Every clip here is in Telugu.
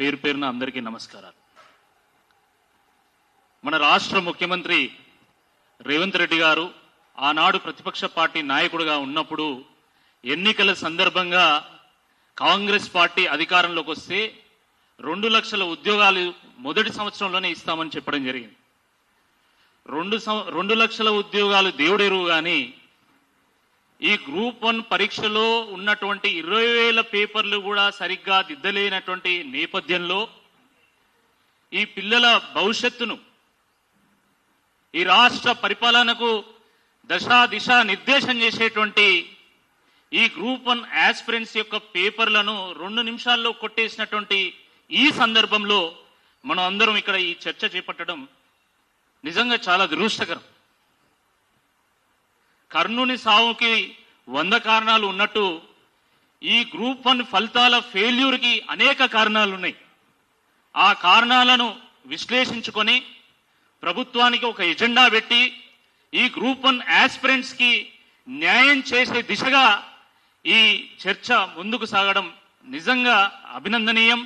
పేరు పేరున అందరికీ నమస్కారాలు. మన రాష్ట్ర ముఖ్యమంత్రి రేవంత్ రెడ్డి గారు ఆనాడు ప్రతిపక్ష పార్టీ నాయకుడిగా ఉన్నప్పుడు ఎన్నికల సందర్భంగా కాంగ్రెస్ పార్టీ అధికారంలోకి వస్తే రెండు లక్షల ఉద్యోగాలు మొదటి సంవత్సరంలోనే ఇస్తామని చెప్పడం జరిగింది. రెండు సం- రెండు లక్షల ఉద్యోగాలు దేవుడెరువు కానీ ఈ గ్రూప్ వన్ పరీక్షలో ఉన్నటువంటి ఇరవై వేల పేపర్లు కూడా సరిగ్గా దిద్దలేనటువంటి నేపథ్యంలో ఈ పిల్లల భవిష్యత్తును ఈ రాష్ట్ర పరిపాలనకు దశా దిశ నిర్దేశం చేసేటువంటి ఈ గ్రూప్ వన్ యాస్పిరెంట్స్ యొక్క పేపర్లను రెండు నిమిషాల్లో కొట్టేసినటువంటి ఈ సందర్భంలో మనం అందరం ఇక్కడ ఈ చర్చ చేపట్టడం నిజంగా చాలా దురదృష్టకరం. కర్ణుని సావుకి వంద కారణాలు ఉన్నట్టు ఈ గ్రూప్ వన్ ఫలితాల ఫెయిల్యూర్కి అనేక కారణాలు ఉన్నాయి ఆ కారణాలను విశ్లేషించుకొని ప్రభుత్వానికి ఒక ఎజెండా పెట్టి ఈ గ్రూప్ వన్ యాస్పిరెంట్స్కి న్యాయం చేసే దిశగా ఈ చర్చ ముందుకు సాగడం నిజంగా అభినందనీయం.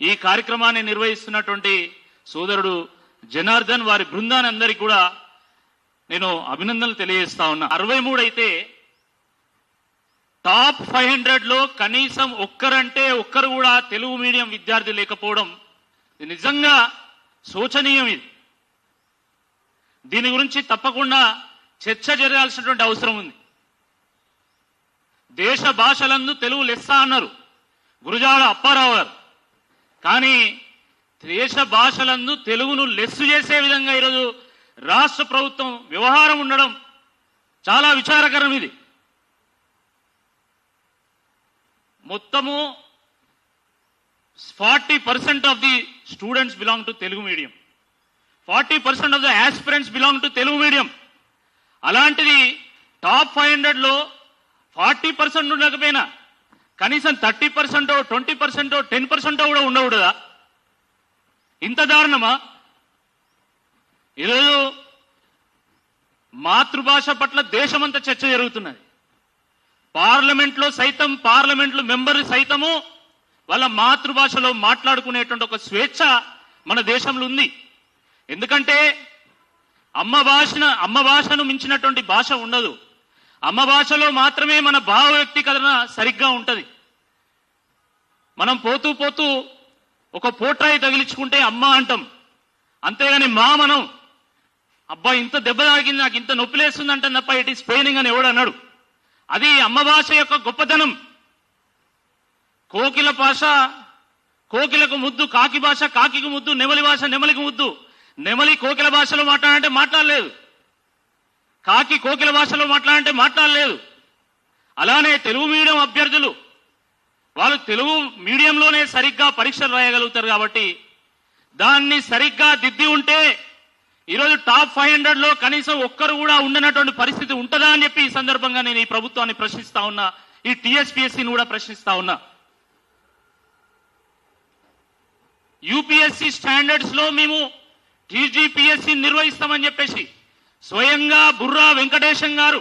ఈ కార్యక్రమాన్ని నిర్వహిస్తున్నటువంటి సోదరుడు జనార్దన్ వారి బృందాన్ని అందరికీ కూడా నేను అభినందనలు తెలియజేస్తా ఉన్నా. అరవై మూడు అయితే టాప్ ఫైవ్ హండ్రెడ్లో కనీసం ఒక్కరంటే ఒక్కరు కూడా తెలుగు మీడియం విద్యార్థి లేకపోవడం నిజంగా శోచనీయం ఇది. దీని గురించి తప్పకుండా చర్చ జరగాల్సినటువంటి అవసరం ఉంది. దేశ భాషలందు తెలుగు లెస్స అన్నారు గురుజాడ అప్పారావు గారు. కానీ దేశ భాషలందు తెలుగును లెస్సు చేసే విధంగా ఈరోజు రాష్ట్ర ప్రభుత్వం వ్యవహారం ఉండడం చాలా విచారకరం ఇది. మొత్తము forty percent of the students belong to Telugu medium. Forty percent of the aspirants belong to Telugu medium. అలాంటిది టాప్ ఫైవ్ హండ్రెడ్లో ఫార్టీ పర్సెంట్ ఉండకపోయినా కనీసం థర్టీ పర్సెంటో ట్వంటీ పర్సెంటో టెన్ పర్సెంటో కూడా ఉండకూడదా? ఇంత దారుణమా? ఈరోజు మాతృభాష పట్ల దేశమంతా చర్చ జరుగుతున్నది. పార్లమెంట్లో సైతం పార్లమెంట్లో మెంబర్ సైతము వాళ్ళ మాతృభాషలో మాట్లాడుకునేటువంటి ఒక స్వేచ్ఛ మన దేశంలో ఉంది. ఎందుకంటే అమ్మ భాషన అమ్మ భాషను మించినటువంటి భాష ఉండదు. అమ్మ భాషలో మాత్రమే మన భావ వ్యక్తీకరణ సరిగ్గా ఉంటుంది. మనం పోతూ పోతూ ఒక పోట్రాయి తగిలించుకుంటే అమ్మ అంటాం. అంతేగాని మా మనం అబ్బా ఇంత దెబ్బ తాగింది నాకు ఇంత నొప్పి లేస్తుంది అంటే తప్ప ఇట్ ఈస్ పెయినింగ్ అని ఎవడు అన్నాడు. అది అమ్మ భాష యొక్క గొప్పతనం. కోకిల భాష కోకిలకు ముద్దు కాకి భాష కాకికి ముద్దు నెమలి భాష నెమలికి ముద్దు. నెమలి కోకిల భాషలో మాట్లాడంటే మాట్లాడలేదు. కాకి కోకిల భాషలో మాట్లాడంటే మాట్లాడలేదు. అలానే తెలుగు మీడియం అభ్యర్థులు వాళ్ళు తెలుగు మీడియంలోనే సరిగ్గా పరీక్షలు రాయగలుగుతారు కాబట్టి దాన్ని సరిగ్గా దిద్ది ఉంటే ఈరోజు టాప్ ఫైవ్ హండ్రెడ్లో కనీసం ఒక్కరు కూడా ఉండనటువంటి పరిస్థితి ఉంటుందా అని చెప్పి ఈ సందర్భంగా నేను ఈ ప్రభుత్వాన్ని ప్రశ్నిస్తా ఉన్నా ఈ టీఎస్పీఎస్సీని కూడా ప్రశ్నిస్తా ఉన్నా. యూపీఎస్సీ స్టాండర్డ్స్లో మేము టీజీపీఎస్సీ నిర్వహిస్తామని చెప్పేసి స్వయంగా బుర్రా వెంకటేశం గారు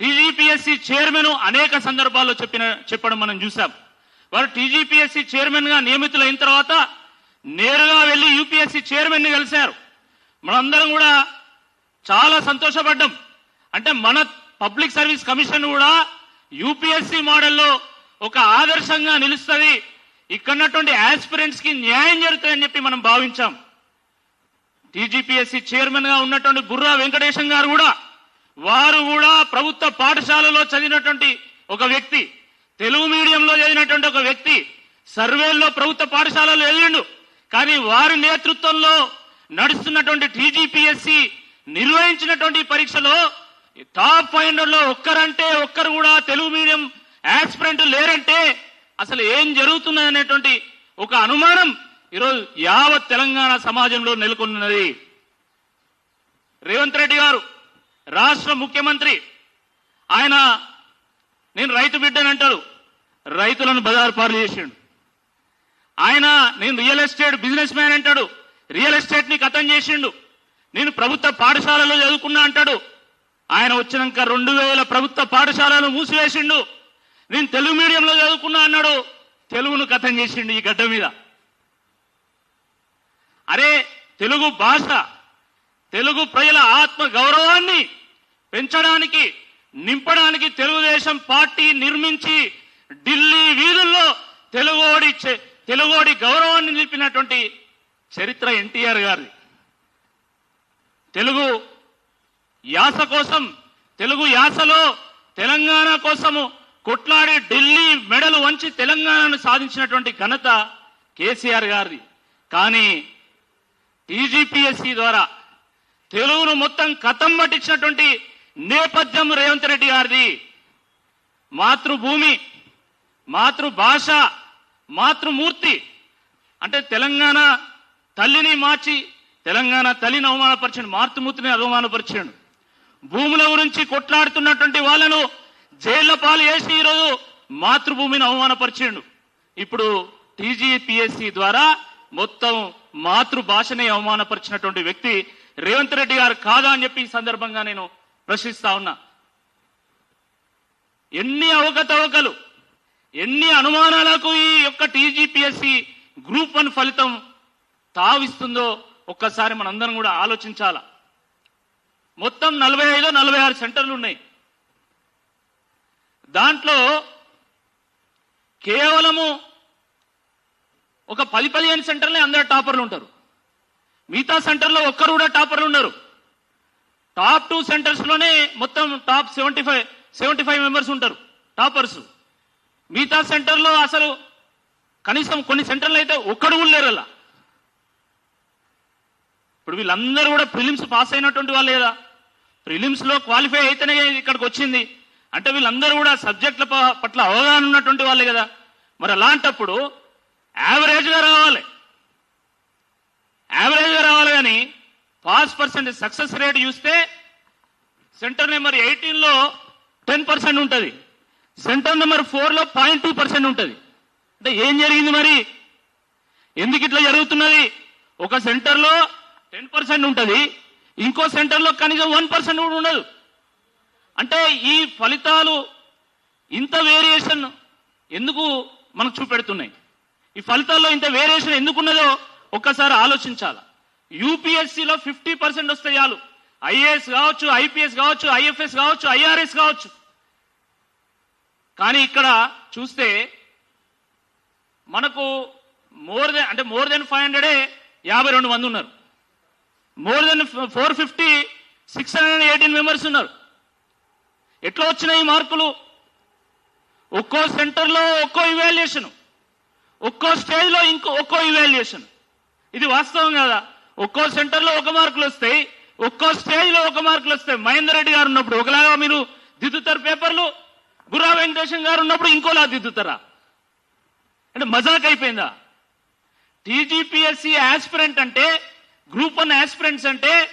టీజీపీఎస్సీ చైర్మన్ అనేక సందర్భాల్లో చెప్పిన చెప్పడం మనం చూసాం వారు టీజీపీఎస్సీ చైర్మన్గా నియమితులైన తర్వాత నేరుగా వెళ్ళి యూపీఎస్సీ చైర్మన్ని కలిశారు. మనందరం కూడా చాలా సంతోషపడ్డాం. అంటే మన పబ్లిక్ సర్వీస్ కమిషన్ కూడా యూపీఎస్సీ మోడల్లో ఒక ఆదర్శంగా నిలుస్తుంది. ఇక్కడున్నటువంటి ఆస్పిరెంట్స్కి న్యాయం జరుగుతుందని చెప్పి మనం భావించాం. టీజీపీఎస్సీ చైర్మన్గా ఉన్నటువంటి గుర్రా వెంకటేశం గారు కూడా వారు కూడా ప్రభుత్వ పాఠశాలలో చదివినటువంటి ఒక వ్యక్తి తెలుగు మీడియంలో చదివినటువంటి ఒక వ్యక్తి సర్వేల్లో ప్రభుత్వ పాఠశాలలో వెళ్ళిండు. కానీ వారి నేతృత్వంలో నడుస్తున్నటువంటి టీజీపీఎస్సీ నిర్వహించినటువంటి పరీక్షలో టాప్ ఫైవ్ హండ్రెడ్లో ఒక్కరంటే ఒక్కరు కూడా తెలుగు మీడియం ఆస్పిరెంట్ లేరంటే అసలు ఏం జరుగుతున్నది అనేటువంటి ఒక అనుమానం ఈరోజు యావత్ తెలంగాణ సమాజంలో నెలకొన్నది. రేవంత్ రెడ్డి గారు రాష్ట్ర ముఖ్యమంత్రి ఆయన నేను రైతు బిడ్డని అంటాడు రైతులను బజారు పాలు చేసిండు. ఆయన నేను రియల్ ఎస్టేట్ బిజినెస్ మ్యాన్ అంటాడు రియల్ ఎస్టేట్ని కథం చేసిండు. నేను ప్రభుత్వ పాఠశాలలో చదువుకున్నా అంటాడు. ఆయన వచ్చినాక రెండు వేల ప్రభుత్వ పాఠశాలను మూసివేసిండు. నేను తెలుగు మీడియంలో చదువుకున్నా అన్నాడు. తెలుగును కథం చేసిండు ఈ గడ్డ మీద. అరే తెలుగు భాష తెలుగు ప్రజల ఆత్మ గౌరవాన్ని పెంచడానికి నింపడానికి తెలుగుదేశం పార్టీ నిర్మించి ఢిల్లీ వీధుల్లో తెలుగోడి తెలుగోడి గౌరవాన్ని నిలిపినటువంటి చరిత్ర ఎన్టీఆర్ గారిది. తెలుగు యాస కోసం తెలుగు యాసలో తెలంగాణ కోసము కొట్లాడి ఢిల్లీ మెడలు వంచి తెలంగాణను సాధించినటువంటి ఘనత కేసీఆర్ గారిది. కానీ టీజీపీఎస్సీ ద్వారా తెలుగును మొత్తం కథం పట్టించినటువంటి నేపథ్యం రేవంత్ రెడ్డి గారిది. మాతృభూమి మాతృభాష మాతృమూర్తి అంటే తెలంగాణ తల్లిని మార్చి తెలంగాణ తల్లిని అవమానపరిచాడు మార్తుమూర్తిని అవమానపరిచాడు. భూముల గురించి కొట్లాడుతున్నటువంటి వాళ్ళను జైళ్ళ పాలు వేసి ఈరోజు మాతృభూమిని అవమానపరిచాడు. ఇప్పుడు టీజీపీఎస్సీ ద్వారా మొత్తం మాతృభాషని అవమానపరిచినటువంటి వ్యక్తి రేవంత్ రెడ్డి గారు కాదా అని చెప్పి ఈ సందర్భంగా నేను ప్రశ్నిస్తా ఉన్నా. ఎన్ని అవకతవకలు ఎన్ని అనుమానాలకు ఈ యొక్క టీజీపీఎస్సీ గ్రూప్ వన్ ఫలితం తావిస్తుందో ఒక్కసారి మనందరం కూడా ఆలోచించాల? మొత్తం నలభై ఐదు నలభై ఆరు సెంటర్లు ఉన్నాయి. దాంట్లో కేవలము ఒక పది పదిహేను సెంటర్లే అందరు టాపర్లు ఉంటారు. మిగతా సెంటర్లో ఒక్కరు కూడా టాపర్లు ఉండరు. టాప్ టూ సెంటర్స్లోనే మొత్తం top seventy five seventy five members ఉంటారు టాపర్స్. మిగతా సెంటర్లో అసలు కనీసం కొన్ని సెంటర్లు అయితే ఒక్కడు కూడా లేరు అలా ఇప్పుడు వీళ్ళందరూ కూడా ప్రిలిమ్స్ పాస్ అయినటువంటి వాళ్ళు కదా. ప్రిలిమ్స్లో క్వాలిఫై అయితేనే ఇక్కడికి వచ్చింది. అంటే వీళ్ళందరూ కూడా సబ్జెక్టుల పట్ల అవగాహన ఉన్నటువంటి వాళ్ళే కదా. మరి అలాంటప్పుడు యావరేజ్గా రావాలి. యావరేజ్గా రావాలి కానీ పాస్ పర్సెంట్ సక్సెస్ రేట్ చూస్తే సెంటర్ నెంబర్ ఎయిటీన్లో టెన్ పర్సెంట్ ఉంటుంది. సెంటర్ నెంబర్ ఫోర్లో పాయింట్ టూ పర్సెంట్ ఉంటుంది. అంటే ఏం జరిగింది మరి? ఎందుకు ఇట్లా జరుగుతున్నది? ఒక సెంటర్లో టెన్ పర్సెంట్ ఉంటుంది. ఇంకో సెంటర్లో కనీసం వన్ పర్సెంట్ కూడా ఉండదు. అంటే ఈ ఫలితాలు ఇంత వేరియేషన్ ఎందుకు మనకు చూపెడుతున్నాయి? ఈ ఫలితాల్లో ఇంత వేరియేషన్ ఎందుకు ఉన్నదో ఒక్కసారి ఆలోచించాలి? యూపీఎస్సీలో ఫిఫ్టీ పర్సెంట్ వస్తే చాలు. ఐఏఎస్ కావచ్చు ఐపీఎస్ కావచ్చు ఐఎఫ్ఎస్ కావచ్చు ఐఆర్ఎస్ కావచ్చు. కానీ ఇక్కడ చూస్తే మనకు మోర్ దెన్ అంటే మోర్ దెన్ ఫైవ్ హండ్రెడే యాభై రెండు మంది ఉన్నారు. More than four fifty six hundred eighteen members ఉన్నారు. ఎట్లా వచ్చినాయి మార్కులు ఒక్కో సెంటర్లో ఒక్కో ఇవాల్యుయేషన్ ఒక్కో స్టేజ్లో ఇంకో ఒక్కో ఇవాల్యుయేషన్ ఇది వాస్తవం కదా? ఒక్కో సెంటర్లో ఒక మార్కులు వస్తాయి ఒక్కో స్టేజ్లో ఒక మార్కులు వస్తాయి. మహేందర్ రెడ్డి గారు ఉన్నప్పుడు ఒకలాగా మీరు దిద్దుతారు పేపర్లు బుర్రా వెంకటేశం గారు ఉన్నప్పుడు ఇంకోలా దిద్దుతారా? అంటే మజాక్ అయిపోయిందా టీజీపీఎస్సీ ఆస్పిరెంట్ అంటే గ్రూప్ వన్ యాస్పిరెంట్స్ అంటే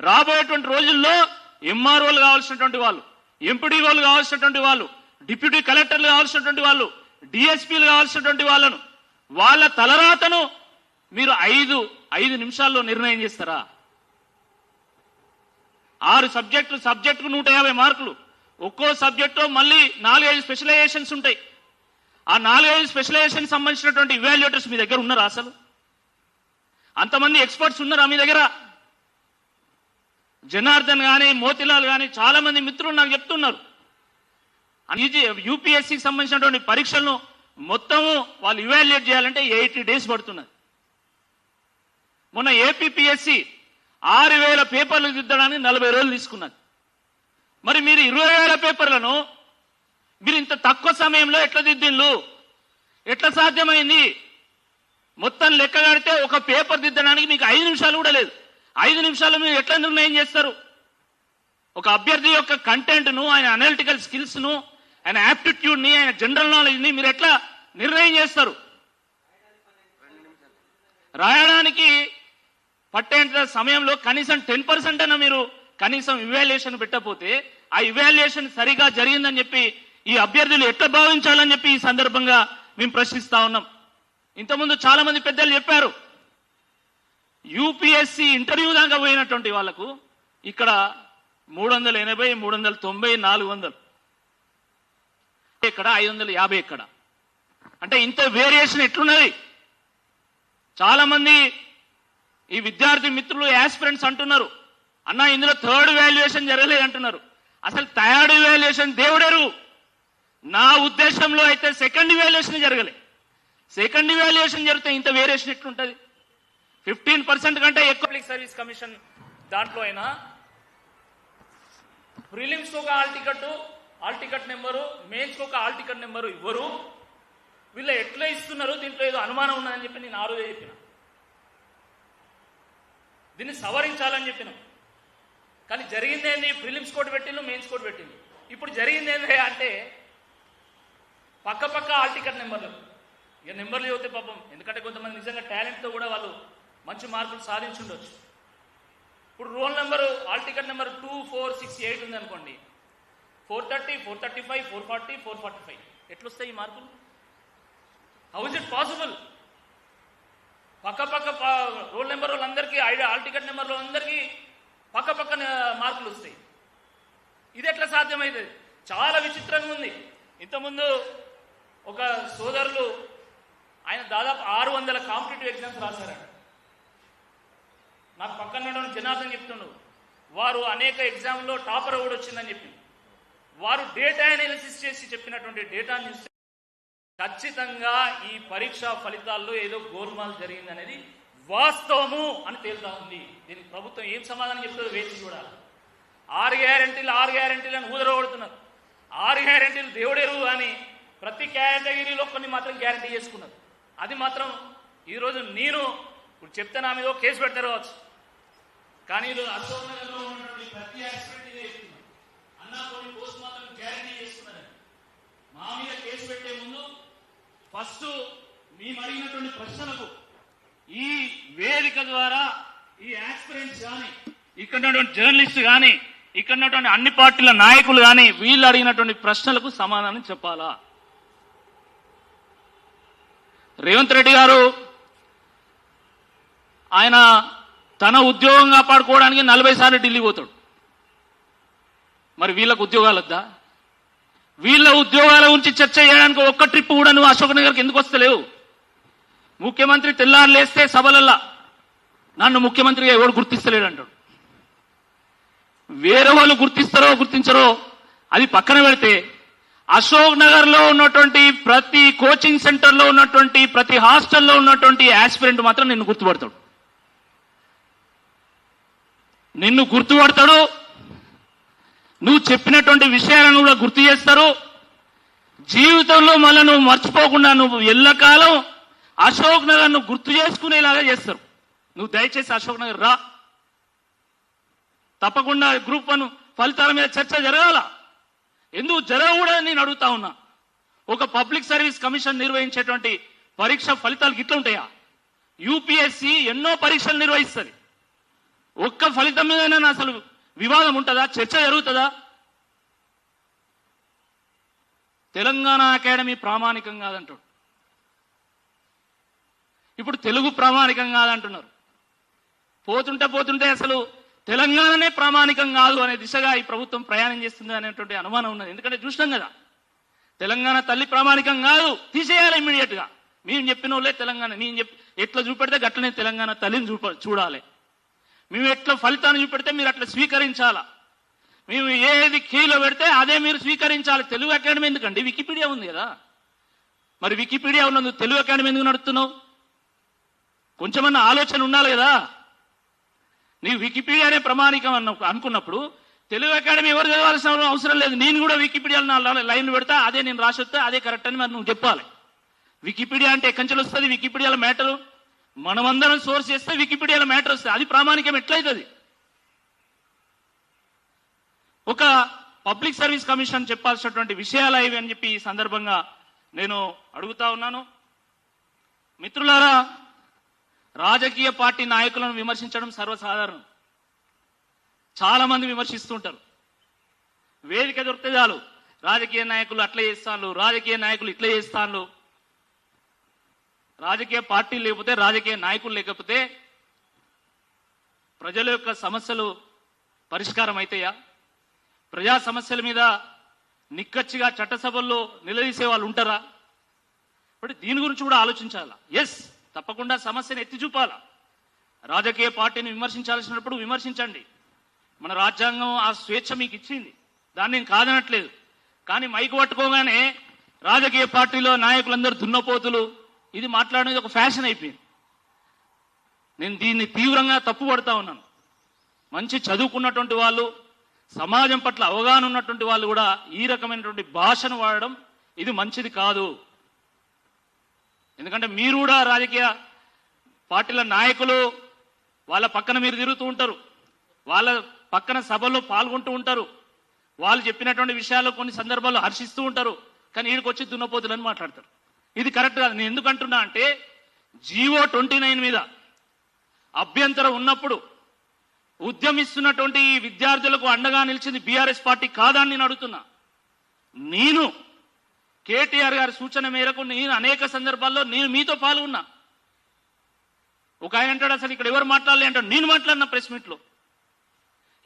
రాబోయేటువంటి రోజుల్లో ఎంఆర్ఓలు కావాల్సినటువంటి వాళ్ళు ఎంపీడీఓలు కావాల్సినటువంటి వాళ్ళు డిప్యూటీ కలెక్టర్లు కావాల్సినటువంటి వాళ్ళు డిఎస్పీలు కావాల్సినటువంటి వాళ్ళను. వాళ్ళ తలరాతను మీరు ఐదు ఐదు నిమిషాల్లో నిర్ణయం చేస్తారా? ఆరు సబ్జెక్టులు సబ్జెక్టుకు నూట యాభై మార్కులు. ఒక్కో సబ్జెక్టు మళ్ళీ నాలుగైదు స్పెషలైజేషన్స్ ఉంటాయి. ఆ నాలుగైదు స్పెషలైజేషన్ సంబంధించినటువంటి ఇవాల్యుయేటర్స్ మీ దగ్గర ఉన్నారా అసలు? అంతమంది ఎక్స్పర్ట్స్ ఉన్నారా మీ దగ్గర? జనార్దన్ కానీ మోతిలాల్ కానీ చాలా మంది మిత్రులు నాకు చెప్తున్నారు. యూపీఎస్సికి సంబంధించినటువంటి పరీక్షలను మొత్తము వాళ్ళు ఇవాల్యుయేట్ చేయాలంటే ఎయిటీ డేస్ పడుతున్నది. మొన్న ఏపీపీఎస్సి ఆరు వేల పేపర్లు దిద్దడానికి నలభై రోజులు తీసుకున్నది. మరి మీరు ఇరవై వేల పేపర్లను మీరు ఇంత తక్కువ సమయంలో ఎట్లా దిద్దిండ్లు? ఎట్లా సాధ్యమైంది? మొత్తం లెక్క కడితే ఒక పేపర్ దిద్దడానికి మీకు ఐదు నిమిషాలు కూడా లేదు. ఐదు నిమిషాలు మీరు ఎట్లా నిర్ణయం చేస్తారు? ఒక అభ్యర్థి యొక్క కంటెంట్ను ఆయన అనలిటికల్ స్కిల్స్ను ఆయన యాప్టిట్యూడ్ని ఆయన జనరల్ నాలెడ్జ్ని మీరు ఎట్లా నిర్ణయం చేస్తారు? రాయడానికి పట్టేంత సమయంలో కనీసం టెన్ పర్సెంట్ అయినా మీరు కనీసం ఇవాల్యుయేషన్ పెట్టకపోతే ఆ ఇవాల్యుయేషన్ సరిగా జరిగిందని చెప్పి ఈ అభ్యర్థులు ఎట్లా భావించాలని చెప్పి ఈ సందర్భంగా మేము ప్రశ్నిస్తా ఉన్నాం. ఇంతకుముందు చాలా మంది పెద్దలు చెప్పారు యూపీఎస్సి ఇంటర్వ్యూ దాకా పోయినటువంటి వాళ్ళకు ఇక్కడ మూడు వందల ఎనభై మూడు వందల తొంభై నాలుగు వందలు. ఇక్కడ ఐదు వందల యాభై ఇక్కడ. అంటే ఇంత వేరియేషన్ ఎట్లున్నది? చాలా మంది ఈ విద్యార్థి మిత్రులు యాస్పిరెంట్స్ అంటున్నారు అన్న ఇందులో థర్డ్ వాల్యుయేషన్ జరగలేదు అంటున్నారు. అసలు థర్డ్ వాల్యుయేషన్ దేవుడెరు నా ఉద్దేశంలో అయితే సెకండ్ వాల్యుయేషన్ జరగలేదు సెకండ్ వాల్యుయేషన్ జరిగితే ఇంత వేరియేషన్ ఎట్లుంటుంది? ఫిఫ్టీన్ పర్సెంట్ కంటే ఎక్కువ పబ్లిక్ సర్వీస్ కమిషన్ దాంట్లో అయినా ప్రిలిమ్స్ ఒక hall ticket hall ticket number mains ఒక ఆల్ టికెట్ నెంబరు ఇవ్వరు. వీళ్ళు ఎట్లా ఇస్తున్నారు? దీంట్లో ఏదో అనుమానం ఉన్నదని చెప్పి నేను ఆ రోజే చెప్పిన. దీన్ని సవరించాలని చెప్పిన. కానీ జరిగింది ఏంది? ప్రిలిమ్స్ కోడ్ పెట్టిండు మెయిన్స్ కోడ్ పెట్టిండు ఇప్పుడు జరిగింది ఏంది అంటే పక్క పక్క ఆల్ టికెట్ నెంబర్లు ఇక నెంబర్లు చదివితే పాపం. ఎందుకంటే కొంతమంది నిజంగా టాలెంట్తో కూడా వాళ్ళు మంచి మార్కులు సాధించుండొచ్చు. ఇప్పుడు roll number hall ticket number two four six eight ఉంది అనుకోండి. Four thirty four thirty five four forty four forty five. ఎట్లొస్తాయి ఈ మార్కులు? హౌ ఇస్ ఇట్ పాసిబుల్ పక్క పక్క రోల్ నెంబర్ వాళ్ళందరికీ ఐడి ఆల్ టికెట్ నెంబర్ వాళ్ళందరికీ పక్క పక్కన మార్కులు వస్తాయి. ఇది ఎట్లా సాధ్యమైతుంది? చాలా విచిత్రంగా ఉంది. ఇంతకుముందు ఒక సోదరులు ఆయన దాదాపు ఆరు వందల కాంపిటేటివ్ ఎగ్జామ్స్ రాశారట. నాకు పక్కన ఉన్నటువంటి జనార్దన్ చెప్తుండు. వారు అనేక ఎగ్జామ్లో టాపర్ అవార్డు వచ్చిందని చెప్పి వారు డేటా అనాలిసిస్ చేసి చెప్పినటువంటి డేటాను చూస్తే ఖచ్చితంగా ఈ పరీక్ష ఫలితాల్లో ఏదో గోల్మాల్ జరిగింది అనేది వాస్తవము అని తేలుతా ఉంది. దీనికి ప్రభుత్వం ఏం సమాధానం చెప్తుందో వేచి చూడాలి. ఆరు గ్యారంటీలు ఆరు గ్యారంటీలు అని ఊదరగొడుతున్నారు. ఆరు గ్యారంటీలు దేవుడెరువు అని ప్రతి కేటగిరీలో కొన్ని మాత్రం గ్యారంటీ చేసుకున్నారు. అది మాత్రం ఈరోజు నేను ఇప్పుడు చెప్తే నా మీద కేసు పెడతారు కావచ్చు. కానీ ఈరోజు అశోక్ నగర్లో ఉన్నటువంటి ప్రతి యాక్సిడెంట్ ఇదే అన్నా కొన్ని పోస్ట్ మాత్రం గ్యారంటీ మా మీద కేసు పెట్టే ముందు ఫస్ట్ మేము అడిగినటువంటి ప్రశ్నలకు ఈ వేదిక ద్వారా ఈ యాక్స్పీరియన్స్ కానీ ఇక్కడ ఉన్నటువంటి జర్నలిస్ట్ కానీ ఇక్కడ ఉన్నటువంటి అన్ని పార్టీల నాయకులు కానీ వీళ్ళు అడిగినటువంటి ప్రశ్నలకు సమాధానం చెప్పాలా? రేవంత్ రెడ్డి గారు ఆయన తన ఉద్యోగం కాపాడుకోవడానికి నలభై సార్లు ఢిల్లీ పోతాడు. మరి వీళ్ళకు ఉద్యోగాలు వద్దా? వీళ్ళ ఉద్యోగాల గురించి చర్చ చేయడానికి ఒక్క ట్రిప్ కూడా నువ్వు అశోక్ నగర్కి ఎందుకు వస్తలేవు? ముఖ్యమంత్రి తెల్లారు లేస్తే సభలల్లా నన్ను ముఖ్యమంత్రిగా ఎవడు గుర్తిస్తలేడు అంటాడు. వేరే వాళ్ళు గుర్తిస్తారో గుర్తించరో అది పక్కన పెడితే అశోక్ నగర్లో ఉన్నటువంటి ప్రతి కోచింగ్ సెంటర్లో ఉన్నటువంటి ప్రతి హాస్టల్లో ఉన్నటువంటి యాస్పిరెంట్ మాత్రం నిన్ను గుర్తుపడతాడు. నిన్ను గుర్తుపడతాడు. నువ్వు చెప్పినటువంటి విషయాలను కూడా గుర్తు చేస్తారు. జీవితంలో మళ్ళీ నువ్వు మర్చిపోకుండా నువ్వు ఎల్లకాలం అశోక్ నగర్ నువ్వు గుర్తు చేసుకునేలాగా చేస్తారు. నువ్వు దయచేసి అశోక్ నగర్ రా. తప్పకుండా గ్రూప్ వన్ ఫలితాల మీద చర్చ జరగాల. ఎందుకు జరగకూడదని నేను అడుగుతా ఉన్నా. ఒక పబ్లిక్ సర్వీస్ కమిషన్ నిర్వహించేటువంటి పరీక్ష ఫలితాలు గిట్ల ఉంటాయా? యూపీఎస్సి ఎన్నో పరీక్షలు నిర్వహిస్తుంది. ఒక్క ఫలితం మీదైనా అసలు వివాదం ఉంటుందా? చర్చ జరుగుతుందా? తెలంగాణ అకాడమీ ప్రామాణికం కాదంటాడు ఇప్పుడు తెలుగు ప్రామాణికం కాదంటున్నారు. పోతుంటే పోతుంటే అసలు తెలంగాణనే ప్రామాణికం కాదు అనే దిశగా ఈ ప్రభుత్వం ప్రయాణం చేస్తుంది అనేటువంటి అనుమానం ఉన్నది. ఎందుకంటే చూసినాం కదా తెలంగాణ తల్లి ప్రామాణికం కాదు తీసేయాలి ఇమ్మీడియట్గా. మేము చెప్పిన వాళ్ళే తెలంగాణ నేను చెప్పి ఎట్లా చూపెడితే గట్లనే తెలంగాణ తల్లిని చూప చూడాలి. మేము ఎట్లా ఫలితాన్ని చూపెడితే మీరు అట్లా స్వీకరించాలా? మేము ఏది కీలో పెడితే అదే మీరు స్వీకరించాలి. తెలుగు అకాడమీ ఎందుకండి? వికీపీడియా ఉంది కదా. మరి వికీపీడియా ఉన్నందుకు తెలుగు అకాడమీ ఎందుకు నడుపుతున్నావు? కొంచెమన్నా ఆలోచన ఉండాలి కదా. నీ వికీపీడియానే ప్రమాణికం అన్న అనుకున్నప్పుడు తెలుగు అకాడమీ ఎవరు చదవాల్సిన అవసరం లేదు. నేను కూడా వికీపీడియాలో నా లైన్లు పెడతా అదే నేను రాసి వస్తే అదే కరెక్ట్ అని మరి నువ్వు చెప్పాలి. వికీపీడియా అంటే ఎక్కడి వస్తుంది వికీపీడియాల మ్యాటరు. మనమందరం సోర్స్ చేస్తే వికీపీడియాల మ్యాటర్ వస్తుంది. అది ప్రామాణికం ఎట్లయితుంది? ఒక పబ్లిక్ సర్వీస్ కమిషన్ చెప్పాల్సినటువంటి విషయాలు ఇవి అని చెప్పి ఈ సందర్భంగా నేను అడుగుతా ఉన్నాను. మిత్రులారా రాజకీయ పార్టీ నాయకులను విమర్శించడం సర్వసాధారణం. చాలా మంది విమర్శిస్తుంటారు. వేదిక దొరికితే చాలు. రాజకీయ నాయకులు అట్లా చేస్తాను రాజకీయ నాయకులు ఇట్లా చేస్తాను రాజకీయ పార్టీలు లేకపోతే రాజకీయ నాయకులు లేకపోతే ప్రజల యొక్క సమస్యలు పరిష్కారం అవుతాయా ప్రజా సమస్యల మీద నిక్కచ్చిగా చట్టసభల్లో నిలదీసే వాళ్ళు ఉంటారా? ఇప్పుడు దీని గురించి కూడా ఆలోచించాలా? ఎస్ తప్పకుండా సమస్యను ఎత్తి చూపాలా? రాజకీయ పార్టీని విమర్శించాల్సినప్పుడు విమర్శించండి. మన రాజ్యాంగం ఆ స్వేచ్ఛ మీకు ఇచ్చింది. దాన్ని నేను కాదనట్లేదు. కానీ మైకు పట్టుకోగానే రాజకీయ పార్టీలో నాయకులందరూ దున్నపోతులు. ఇది మాట్లాడేది ఒక ఫ్యాషన్ అయిపోయింది. నేను దీన్ని తీవ్రంగా తప్పుపడతా ఉన్నాను. మంచి చదువుకున్నటువంటి వాళ్ళు సమాజం పట్ల అవగాహన ఉన్నటువంటి వాళ్ళు కూడా ఈ రకమైనటువంటి భాషను వాడడం ఇది మంచిది కాదు. ఎందుకంటే మీరు కూడా రాజకీయ పార్టీల నాయకులు వాళ్ళ పక్కన మీరు తిరుగుతూ ఉంటారు. వాళ్ళ పక్కన సభల్లో పాల్గొంటూ ఉంటారు. వాళ్ళు చెప్పినటువంటి విషయాలు కొన్ని సందర్భాల్లో హర్షిస్తూ ఉంటారు. కానీ వీడికి వచ్చి దున్నపోతులని మాట్లాడతారు. ఇది కరెక్ట్ కాదు. నేను ఎందుకు అంటున్నా అంటే జీవో ట్వంటీ నైన్ మీద అభ్యంతరం ఉన్నప్పుడు ఉద్యమిస్తున్నటువంటి ఈ విద్యార్థులకు అండగా నిలిచింది బీఆర్ఎస్ పార్టీ కాదా అని నేను అడుగుతున్నా. నేను కేటీఆర్ గారి సూచన మేరకు నేను అనేక సందర్భాల్లో నేను మీతో పాల్గొన్నా. ఒక ఆయన అంటాడు అసలు ఇక్కడ ఎవరు మాట్లాడలే? అంటాడు. నేను మాట్లాడిన ప్రెస్ మీట్లో.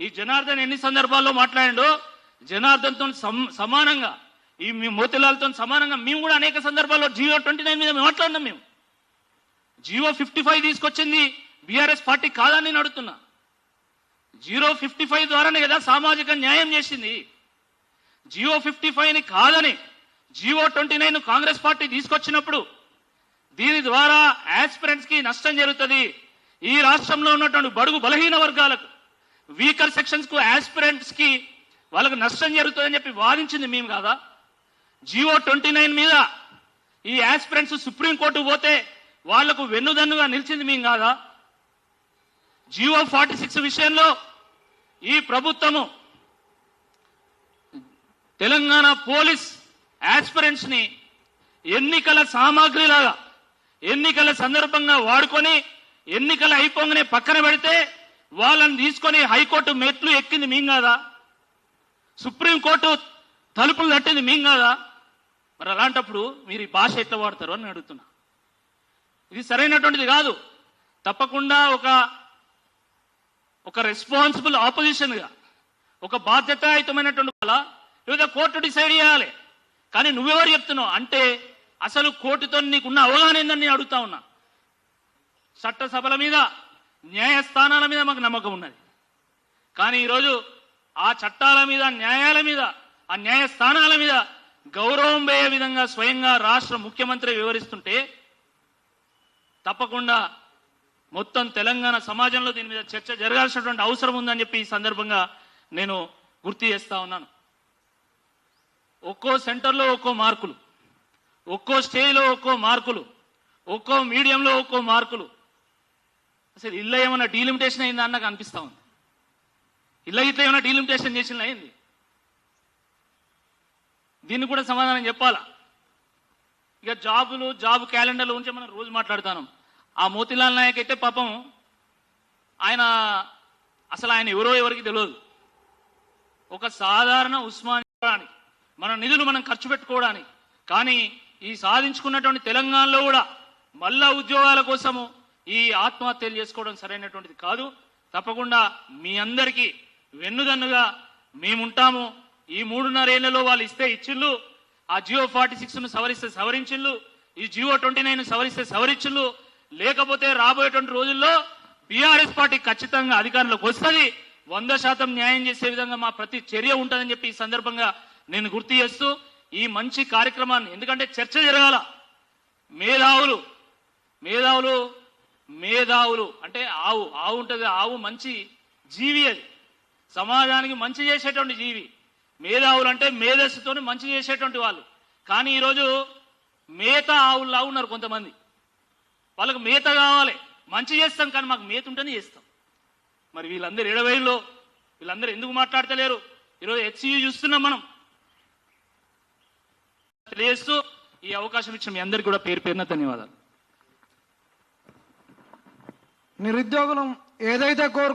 ఈ జనార్దన్ ఎన్ని సందర్భాల్లో మాట్లాడిండో జనార్దన్తో సమ్- సమానంగా ఈ మీ మోతిలాల్తో సమానంగా మేము కూడా అనేక సందర్భాల్లో జియో ట్వంటీ నైన్ మీద మాట్లాడినాం మేము. జియో ఫిఫ్టీ ఫైవ్ తీసుకొచ్చింది బీఆర్ఎస్ పార్టీ కాదని నేను అడుగుతున్నా. జీరో ఫిఫ్టీ ఫైవ్ ద్వారానే కదా సామాజిక న్యాయం చేసింది. జియో ఫిఫ్టీ ఫైవ్ని కాదని GO twenty nine Congress party తీసుకొచ్చినప్పుడు దీని ద్వారా ఆస్పిరెంట్స్కి నష్టం జరుగుతుంది. ఈ రాష్ట్రంలో ఉన్నటువంటి బడుగు బలహీన వర్గాలకు వీకర్ సెక్షన్స్కు ఆస్పిరెంట్స్కి వాళ్ళకు నష్టం జరుగుతుందని చెప్పి వాదించింది మేము కాదా? జియో ట్వంటీ నైన్ మీద ఈ ఆస్పిరెంట్స్ సుప్రీంకోర్టు పోతే వాళ్ళకు వెన్నుదన్నుగా నిలిచింది మేము కాదా? జియో ఫార్టీ సిక్స్ విషయంలో ఈ ప్రభుత్వము తెలంగాణ పోలీస్ యాస్పిరెంట్స్ని ఎన్నికల సామాగ్రిలాగా ఎన్నికల సందర్భంగా వాడుకొని ఎన్నికలు అయిపోగానే పక్కన పెడితే వాళ్ళని తీసుకొని హైకోర్టు మెట్లు ఎక్కింది మేం కాదా? సుప్రీంకోర్టు తలుపులు తట్టింది మేం కాదా? మరి అలాంటప్పుడు మీరు ఈ భాష ఎట్లా వాడతారు అని అడుగుతున్నా. ఇది సరైనటువంటిది కాదు. తప్పకుండా ఒక ఒక రెస్పాన్సిబుల్ ఆపోజిషన్గా ఒక బాధ్యతాయుతమైనటువంటి వాళ్ళ లేదా కోర్టు డిసైడ్ చేయాలి. కానీ నువ్వెవరు చెప్తున్నావు? అంటే అసలు కోర్టుతో నీకున్న అవగాహన ఏందని నేను అడుగుతా ఉన్నా. చట్టసభల మీద న్యాయస్థానాల మీద మాకు నమ్మకం ఉన్నది. కానీ ఈరోజు ఆ చట్టాల మీద న్యాయాల మీద ఆ న్యాయస్థానాల మీద గౌరవం పోయే విధంగా స్వయంగా రాష్ట్ర ముఖ్యమంత్రి వివరిస్తుంటే తప్పకుండా మొత్తం తెలంగాణ సమాజంలో దీని మీద చర్చ జరగాల్సినటువంటి అవసరం ఉందని చెప్పి ఈ సందర్భంగా నేను గుర్తు చేస్తా ఉన్నాను. ఒక్కో సెంటర్లో ఒక్కో మార్కులు. ఒక్కో స్టేజ్లో ఒక్కో మార్కులు. ఒక్కో మీడియంలో ఒక్కో మార్కులు. అసలు ఇల్లు ఏమైనా డీలిమిటేషన్ అయిందా అని నాకు అనిపిస్తూ ఉంది. ఇల్లు ఇట్లా ఏమైనా డీలిమిటేషన్ చేసిన అయింది దీన్ని కూడా సమాధానం చెప్పాలా? ఇక జాబులు జాబ్ క్యాలెండర్ల గురించి మనం రోజు మాట్లాడుతాను. ఆ మోతిలాల్ నాయక్ అయితే పాపం ఆయన అసలు ఆయన ఎవరో ఎవరికి తెలియదు. ఒక సాధారణ ఉస్మానియానికి మన నిధులు మనం ఖర్చు పెట్టుకోవడానికి. కానీ ఈ సాధించుకున్నటువంటి తెలంగాణలో కూడా మళ్ళా ఉద్యోగాల కోసము ఈ ఆత్మహత్యలు చేసుకోవడం సరైనటువంటిది కాదు. తప్పకుండా మీ అందరికీ వెన్నుదన్నుగా మేముంటాము. ఈ మూడున్నరేళ్ళలో వాళ్ళు ఇస్తే ఇచ్చిళ్ళు ఆ జియో ఫార్టీ సిక్స్ను సవరిస్తే సవరించిళ్ళు ఈ జియో ట్వంటీ నైన్ సవరిస్తే సవరించిళ్ళు లేకపోతే రాబోయేటువంటి రోజుల్లో బీఆర్ఎస్ పార్టీ ఖచ్చితంగా అధికారంలోకి వస్తుంది. వంద శాతం న్యాయం చేసే విధంగా మా ప్రతి చర్య ఉంటుందని చెప్పి ఈ సందర్భంగా నేను గుర్తు చేస్తూ ఈ మంచి కార్యక్రమాన్ని ఎందుకంటే చర్చ జరగాల. మేధావులు మేధావులు మేధావులు అంటే ఆవు ఆవు ఉంటుంది ఆవు మంచి జీవి అది. సమాజానికి మంచి చేసేటువంటి జీవి. మేధావులు అంటే మేధస్సుతో మంచి చేసేటువంటి వాళ్ళు. కానీ ఈరోజు మేత ఆవుల్లా ఉన్నారు కొంతమంది. వాళ్ళకు మేత కావాలి. మంచి చేస్తాం కానీ మాకు మేత ఉంటేనే చేస్తాం. మరి వీళ్ళందరూ ఎడవైలో వీళ్ళందరూ ఎందుకు మాట్లాడతలేరు? ఈరోజు హెచ్సియు చూస్తున్నాం మనం. తెలియజేస్తూ ఈ అవకాశం ఇచ్చిన మీ అందరికీ కూడా పేరు పేరున ధన్యవాదాలు. నిరుద్యోగులం ఏదైతే కోరు